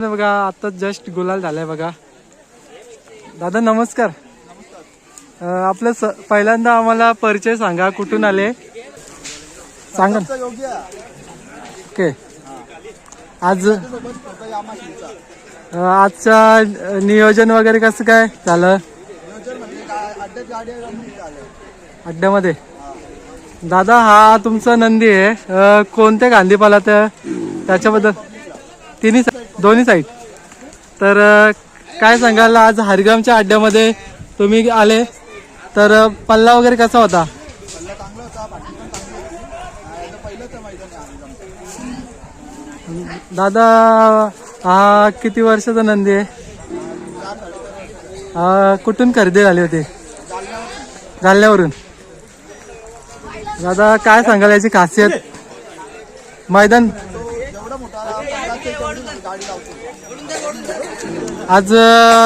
बघा आता जस्ट गुलाल झालाय बघा. दादा नमस्कार. आपलं स- पहिल्यांदा आम्हाला परिचय सांगा कुठून आले? सांगा ओके. आज आजचा नियोजन वगैरे कसं काय झालं? अड्ड्यामध्ये. दादा हा तुमचा नंदी आहे. कोणत्या गांधी पाला त्याच्याबद्दल. तिन्ही सांग दोन्ही साईड तर काय सांगाल आज हरिग्रामच्या अड्ड्यामध्ये तुम्ही आले. तर पल्ला वगैरे कसा होता? दादा हा किती वर्षाचा नंदी आहे? कुठून खरेदी झाली होती? जालन्यावरून. दादा काय सांगाल याची खासियत? मैदान आज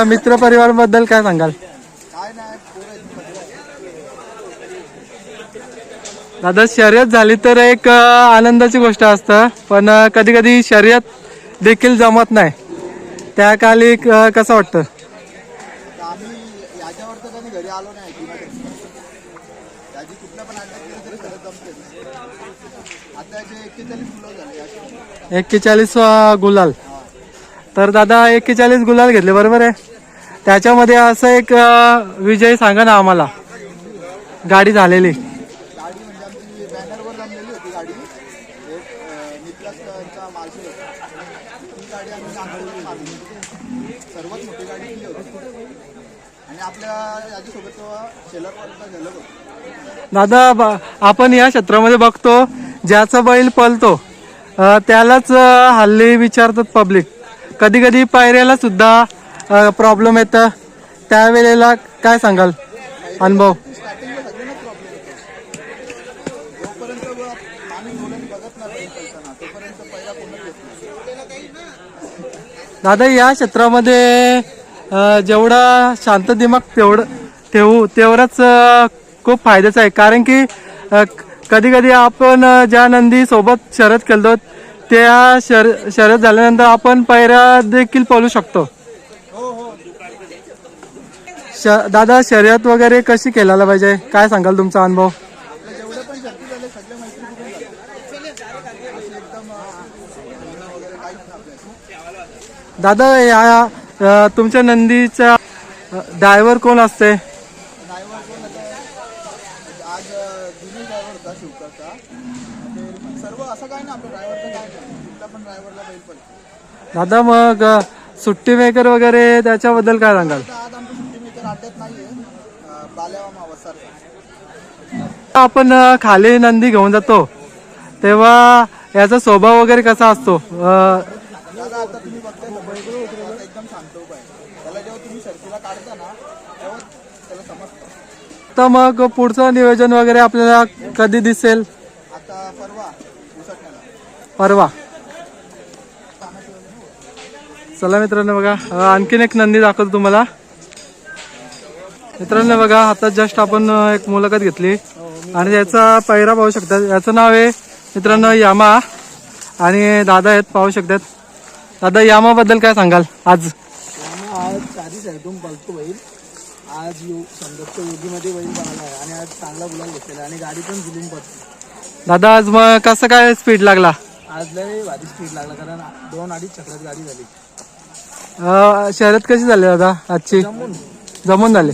मित्र परिवारबद्दल काय सांगाल दादा शर्यत झाली तर एक आनंदाची गोष्ट असतं पण कधी कधी शर्यत देखील जमत नाही. त्या काली कसं वाटतं? एक्केचाळीस गुलाल. तर दादा एक्केचाळीस गुलाल घेतले बरोबर आहे? त्याच्यामध्ये असं एक विजय सांगा ना आम्हाला. गाडी झालेली. दादा आपण या क्षेत्रामध्ये बघतो ज्याचा बैल पळतो त्यालाच हल्ली विचारतात पब्लिक कधी कधी पायऱ्याला सुद्धा प्रॉब्लेम येतं. त्यावेळेला काय सांगाल? अनुभव. दादा या क्षेत्रामध्ये जेवढा शांत दिमाग तेवढं ठेवू तेवढाच खूप फायद्याचं आहे. कारण की कधी कधी आपण ज्या नंदी सोबत शरद खेळतो त्या शर शर्यत झाल्यानंतर आपण पायऱ्या देखील पळू शकतो. श- दादा शर्यत वगैरे कशी खेळायला पाहिजे? काय सांगाल तुमचा अनुभव? दादा या तुमच्या नंदीचा ड्रायव्हर कोण असते? आज जुनी ड्रायव्हर होता शिवकरचा ते सर्व असं काय आपल्या ड्रायव्हरचं काय नाही. पण ड्रायव्हरला बैल दादा मग सुट्टी मेकर वगैरे त्याच्याबद्दल काय सांगाल? आता आज आमची सुट्टी मेकर अड्ड्यात नाहीये. अं, बाल्यावा वसारचा आपण अं, खाली नंदी घेऊन जातो. तेव्हा याचा स्वभाव वगैरे कसा असतो? अं, दादा आता तुम्ही बघताय मोबाईल आता एकदम शांत उभा आहे. त्याला जेव्हा तुम्ही शर्तीला काढता ना तर मग पुढचं नियोजन वगैरे आपल्याला कधी दिसेल? आता परवा चला मित्रांनो बघा आणखीन एक नंदी दाखवतो तुम्हाला. मित्रांनो बघा आता जस्ट आपण एक मुलाखत घेतली. आणि याचा पैरा पाहू शकता याचं नाव आहे मित्रांनो यामा. आणि दादा आहेत पाहू शकतात. दादा यामा बद्दल काय सांगाल आज? आज चारी साईडून पळतो बैल आज यो संदर्भ योगीमध्ये बैल बनला आहे आणि आज चांगला गुलाल घेतलेला आहे आणि गाडी पण जुलून पडते. दादा आज मग कसं काय स्पीड लागला? आज लय भारी स्पीड लागला कारण दोन अडीच चक्रात गाडी झाली. अं, शर्यत कशी झाली दादा आजची? जमून. जमून झाली.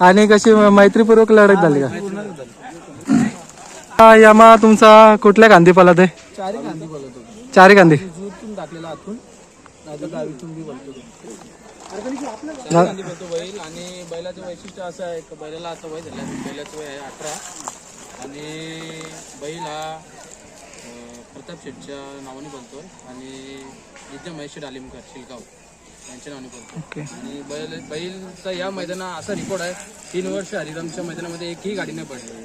आणि कशी मैत्रीपूर्वक लढत झाली का? पूर्ण झाली. हा, यामा तुमचा कुठल्या गांधी पाला ते चारी गांधी बोलत होतो चारी गांधी टाकलेला आतून नाही गावीतून बी बोलतो ना- गांधी बोलतो बैल आणि बैलाचं वैशिष्ट्य असं आहे की बैलाला आता वय झालं. बैलाचं वय आहे अठरा. आणि बैल हा प्रताप शेठच्या नावाने बोलतो आणि विद्या महेश डालिमकर शिलगाव. यांच्या नावाने बोलतो. आणि बैल बैलचा या मैदानात असा रेकॉर्ड आहे तीन वर्ष हरिरामच्या मैदानामध्ये एकही गाडी नाही पडली.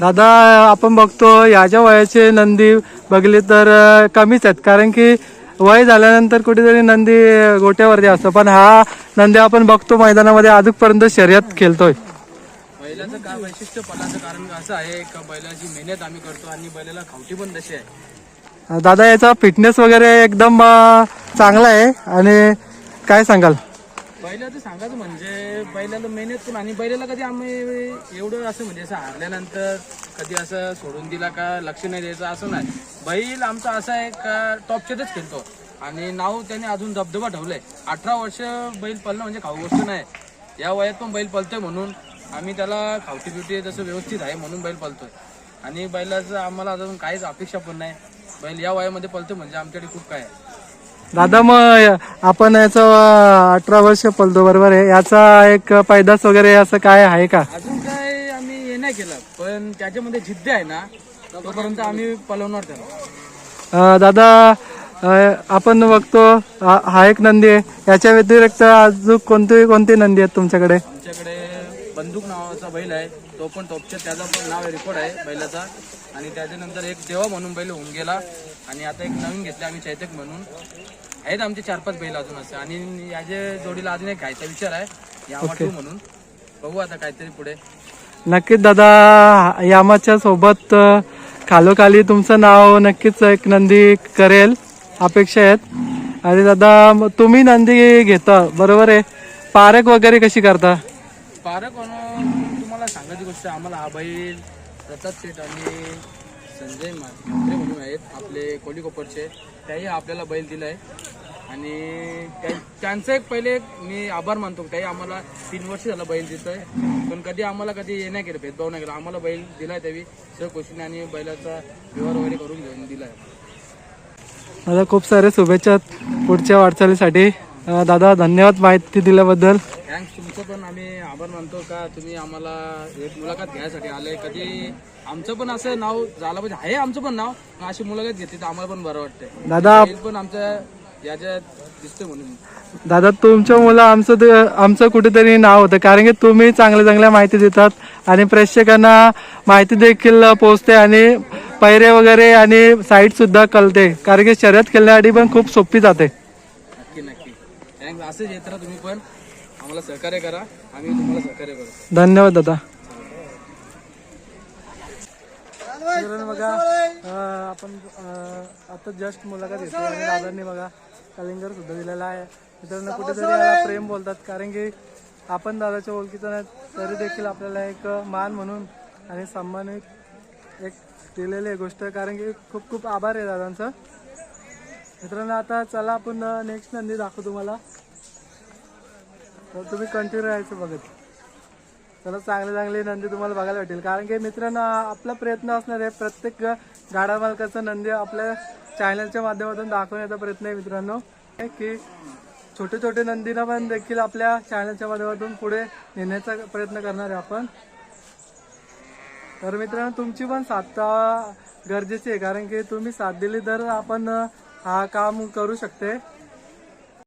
दादा आपण बघतो याच्या वयाचे नंदी बघले तर कमीच आहेत. कारण की वय झाल्यानंतर कुठेतरी नंदी गोट्यावरती असतो. पण हा नंदी आपण बघतो मैदानामध्ये अजूनपर्यंत शर्यत खेळतोय. बैलाचं काय वैशिष्ट्य पलाचं कारण असं आहे का बैलाची मेहनत आम्ही करतो आणि बैलाला खावटी पण तशी आहे? दादा याचा फिटनेस वगैरे एकदम चांगला आहे. आणि काय सांगाल? बैलाचं सांगायचं म्हणजे बैलाला मेहनत पण आणि बैलाला कधी आम्ही एवढं असं म्हणजे असं हारल्यानंतर कधी असं सोडून दिला का लक्ष नाही द्यायचं असं नाही. बैल आमचा असा आहे का टॉपच्यातच खेळतो. आणि नाव त्याने अजून धबधबा ठेवलंय. अठरा वर्ष बैल पळणं म्हणजे खाऊ गोष्ट नाही. या वयात पण बैल पळतोय म्हणून आम्ही त्याला खावटी बिवटी जसं व्यवस्थित आहे म्हणून बैल पळतोय. आणि बैलाचं आम्हाला अजून काहीच अपेक्षा पण नाही. बैल या वयामध्ये पळतोय म्हणजे आमच्याकडे खूप काय आहे. दादा मग आपण याचं अठरा वर्ष पलतो बरोबर आहे. याचा एक पैदास वगैरे असं काय आहे का? अजून काय आम्ही हे नाही केलं पण त्याच्यामध्ये जिद्द आहे ना तोपर्यंत आम्ही पलवणार त्याला. दादा आपण बघतो हा हा एक नंदी आहे. याच्या व्यतिरिक्त अजून कोणते कोणते नंदी आहेत तुमच्याकडे? आमच्याकडे बंदूक नावाचा बैल आहे. तो पण टॉपच्या त्याचा पण नाव रेकॉर्ड आहे बैलाचा. आणि त्याच्यानंतर एक देवा म्हणून बैल होऊन गेला. आणि आता एक नवीन घेतले आम्ही चैतक म्हणून. आहेत आमचे चार पाच बैल अजून असे. आणि याच्या जोडीला अजून एक घ्यायचा विचार आहे यामाटू म्हणून. बघू आता काहीतरी पुढे. नक्कीच दादा यामाच्या सोबत खालोखाली तुमचं नाव नक्कीच एक नंदी करेल. अपेक्षा आहेत. आणि दादा तुम्ही नंदी घेता. बरोबर आहे. पारख वगैरे कशी करता? पारक तुम्हाला सांगायची गोष्ट आहे, आम्हाला हा बैल प्रताप शेठ आणि संजय मात्रे म्हणून आहेत आपले कोलीकोपरचे त्याही आपल्याला बैल दिलाय. आणि त्या- त्यांचं एक पहिले एक मी आभार मानतो. त्याही आम्हाला तीन वर्ष झालं बैल देतोय पण कधी आम्हाला कधी हे नाही केलं भेदभाव नाही केला. आम्हाला बैल दिला आहे त्यावेळी. सर्व गोष्टीने आणि बैलाचा व्यवहार वगैरे करून घेऊन दिला आहे मला खूप सारे शुभेच्छा पुढच्या वाटचालीसाठी. दादा धन्यवाद माहिती दिल्याबद्दल. थँक्स तुमचं पण आम्ही आभार मानतो का? तुम्ही आम्हाला एक मुलाखत घ्यायसाठी आले. कधी आमचं पण असं नाव झालं पाहिजे. आहे आमचं पण नाव पण अशी मुलाखत घेतली तर आम्हाला पण बरं वाटतंय. दादा बैल पण आमच्या याच्यात दिसतोय म्हणून. दादा तुमच्या मुलं आमचं ते- आमचं कुठेतरी नाव होतं. कारण की तुम्ही चांगल्या चांगल्या माहिती देतात आणि प्रेक्षकांना माहिती देखील पोहोचते आणि पैरे वगैरे आणि साईट सुद्धा कळते. कारण की शर्यत खेळण्यासाठी पण खूप सोपी जाते. थँक्स असंच येत राहा तुम्ही पण. आम्हाला सहकार्य करा आम्ही तुम्हाला सहकार्य करू. धन्यवाद दादा. मित्रांनो बघा अं, आपण अं, आता जस्ट मुलाखत घेतली आणि दादांनी बघा कलिंगर सुद्धा दिलेला आहे. मित्रांनो कुठेतरी याला प्रेम बोलतात कारण की आपण दादाच्या ओळखीचं नाही तरी देखील आपल्याला एक मान म्हणून आणि सन्मानित एक दिलेली आहे गोष्ट कारण की खूप खूप आभार आहे दादांचं. मित्रांनो आता चला आपण नेक्स्ट नंदी दाखवू तुम्हाला. तर तुम्ही कंटिन्यू राहायचं बघत. चला चांगले चांगले नंदी तुम्हाला बघायला भेटेल. कारण की मित्रांनो आपला प्रयत्न असणार आहे प्रत्येक गाडा मालकाचा नंदी आपल्या चॅनलच्या माध्यमातून दाखवण्याचा प्रयत्न आहे मित्रांनो. की छोटे छोटे नंदीना पण देखील आपल्या चॅनलच्या माध्यमातून पुढे नेण्याचा प्रयत्न करणार आहे आपण. तर मित्रांनो तुमची पण साथ गरजेची आहे. कारण की तुम्ही साथ दिली तर आपण हा काम करू शकते.